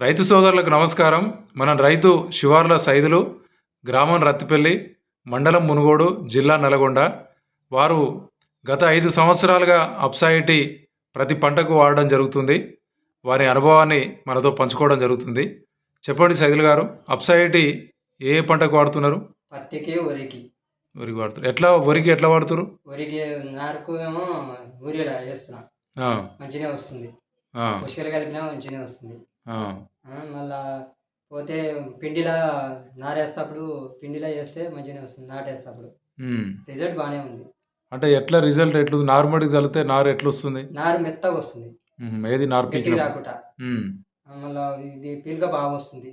రైతు సోదరులకు నమస్కారం. మనం రైతు శివార్ల సైదులు గ్రామం రత్తిపల్లి మండలం మునుగోడు జిల్లా నల్గొండ. వారు గత ఐదు సంవత్సరాలుగా అప్సాయిటీ ప్రతి పంటకు వాడడం జరుగుతుంది. వారి అనుభవాన్ని మనతో పంచుకోవడం జరుగుతుంది. చెప్పండి సైదులు గారు అప్సాయిటీ ఏ పంటకు వాడుతున్నారు? పత్తికి వరికి. వరికి వాడుతారు ఎట్లా వరికి ఎట్లా వాడుతారు? వరికి నారుకు ఏమో ఊరిలో వేస్తున్నా. మంచిగా వస్తుంది. పుష్కలు కలిపినా మంచిగా వస్తుంది. మళ్ళా పోతే పిండిలా నారేస్తప్పుడు పిండిలా వేస్తే మంచిగా వస్తుంది నాటేస్తప్పుడు. రిజల్ట్ బాగానే ఉంది. అంటే ఎట్లా రిజల్ట్ ఎట్లు నార్మల్గా చల్లితే నారు ఎట్లా వస్తుంది నారు మెత్తగా వస్తుంది. ఏది నారు పీకినప్పుడు? రాకుండా. మళ్ళా ఇది పిల్క బాగా వస్తుంది.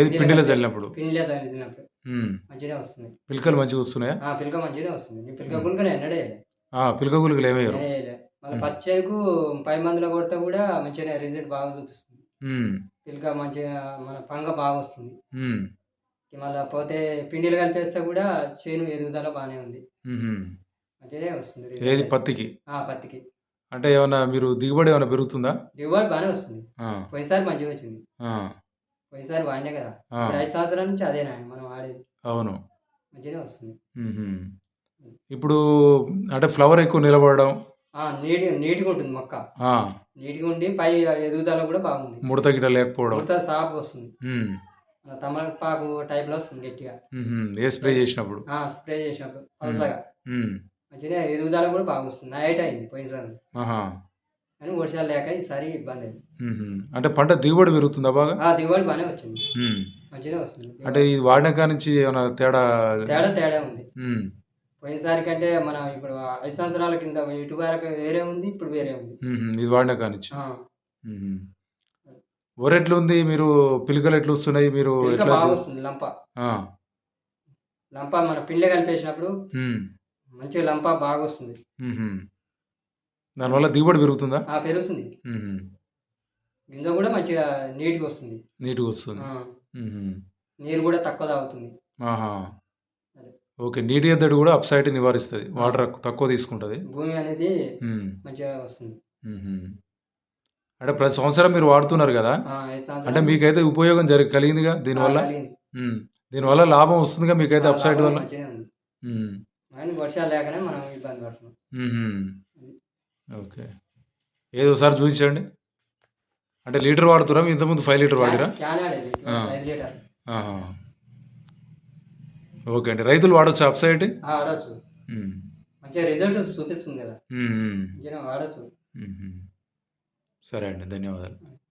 ఏది పిండిలో చల్లినప్పుడు? పిండిలో చల్లినప్పుడు ఉమ్, మంచిగా వస్తుంది. పిలకలు మంచిగా వస్తున్నాయా? పిల్క మంచిగా వస్తుంది. పిల్క. గుంకనే ఎన్నడే పిలక గులికలు ఏమయ్యారు మళ్ళీ మ్మ్. పచ్చేరుకు పై మందులో కొడితే కూడా మంచిగా రిజల్ట్ బాగా చూపిస్తుంది. పిల్క మంచిగా మన పంగ బాగా వస్తుంది. మళ్ళీ పోతే పిండిలు కలిపేస్తే కూడా చేను ఎదుగుదల బాగానే ఉంది. మంచిగానే వస్తుంది. ఏది? పత్తికి? ఆ, పత్తికి. అంటే ఏమన్నా మీరు దిగుబడి ఏమైనా పెరుగుతుందా? దిగుబడి బాగానే వస్తుంది. పోయినసారి మంచిగా వచ్చింది. పోయినసారి బాగానే కదా. ఐదు సంవత్సరాల నుంచి అదేనా మనం ఆడేది అవును. మంచిగానే వస్తుంది. ఇప్పుడు అంటే ఫ్లవర్ ఎక్కువ నిలబడడం నీటి నీట్గా ఉంటుంది మొక్క. నీట్గా ఉండి పై ఎదుగుదల కూడా బాగుంది. ముడత గిట లేకపోవడం. ఉడత సాపు వస్తుంది. తమలపాకు టైప్లో వస్తుంది గట్టిగా. ఏ స్ప్రే చేసినప్పుడు? స్ప్రే చేసినప్పుడు పలసగా. మంచిగా ఎదుగుదల కూడా బాగా వస్తుంది. నైట్ అయింది పోయినసారి. కానీ వర్షాలు లేక ఈసారి ఇబ్బంది అయింది. అంటే పంట దిగుబడి పెరుగుతుందా బాగా? ఆ దిగుబడి బాగానే వచ్చింది. మంచిగా వస్తుంది. అంటే ఇది వాడినాక నుంచి ఏమైనా తేడా? తేడా తేడా ఉంది. మ్మ్. పోయినసారి కంటే మనం ఇప్పుడు ఐదు సంవత్సరాల కింద ఇటు వరకు వేరే ఉంది ఇప్పుడు వేరే ఉంది. ఇది ఆ, మ్మ్. వరి ఎట్లా ఉంది మీరు పిలకలు ఎట్లా వస్తున్నాయి మీరు బాగా వస్తుంది లంప. లంప మన పిండి కలిపేసినప్పుడు. మంచిగా లంప బాగా వస్తుంది. దానివల్ల దిగుబడి పెరుగుతుందా ఆ పెరుగుతుంది. గింజ కూడా మంచిగా నీట్గా వస్తుంది నీట్గా వస్తుంది. నీరు కూడా తక్కువ తాగుతుంది. ఓకే నీటి ఎద్దడి కూడా అప్సైడ్ నివారిస్తుంది వాటర్ తక్కువ తీసుకుంటుంది. భూమి అనేది. మంచిగా వస్తుంది. అంటే ప్రతి సంవత్సరం మీరు వాడుతున్నారు కదా? అంటే మీకైతే ఉపయోగం జరిగి కలిగిందిగా దీనివల్ల. దీనివల్ల లాభం వస్తుందిగా మీకైతే అప్సైడ్ వల్ల? వర్షాలు లేకనే మనం ఇబ్బంది పడుతున్నాం. ఓకే. ఏదో ఒకసారి చూపించండి. అంటే లీటర్ వాడుతురా? ఇంతకుముందు ఫైవ్ లీటర్ వాడిరా? లీటర్. ఓకే అండి. రైతులు వాడచ్చు అప్సైడ్? ఆ, ఆడొచ్చు మంచిగా రిజల్ట్ చూపిస్తుంది కదా. వాడచ్చు. సరే అండి ధన్యవాదాలు.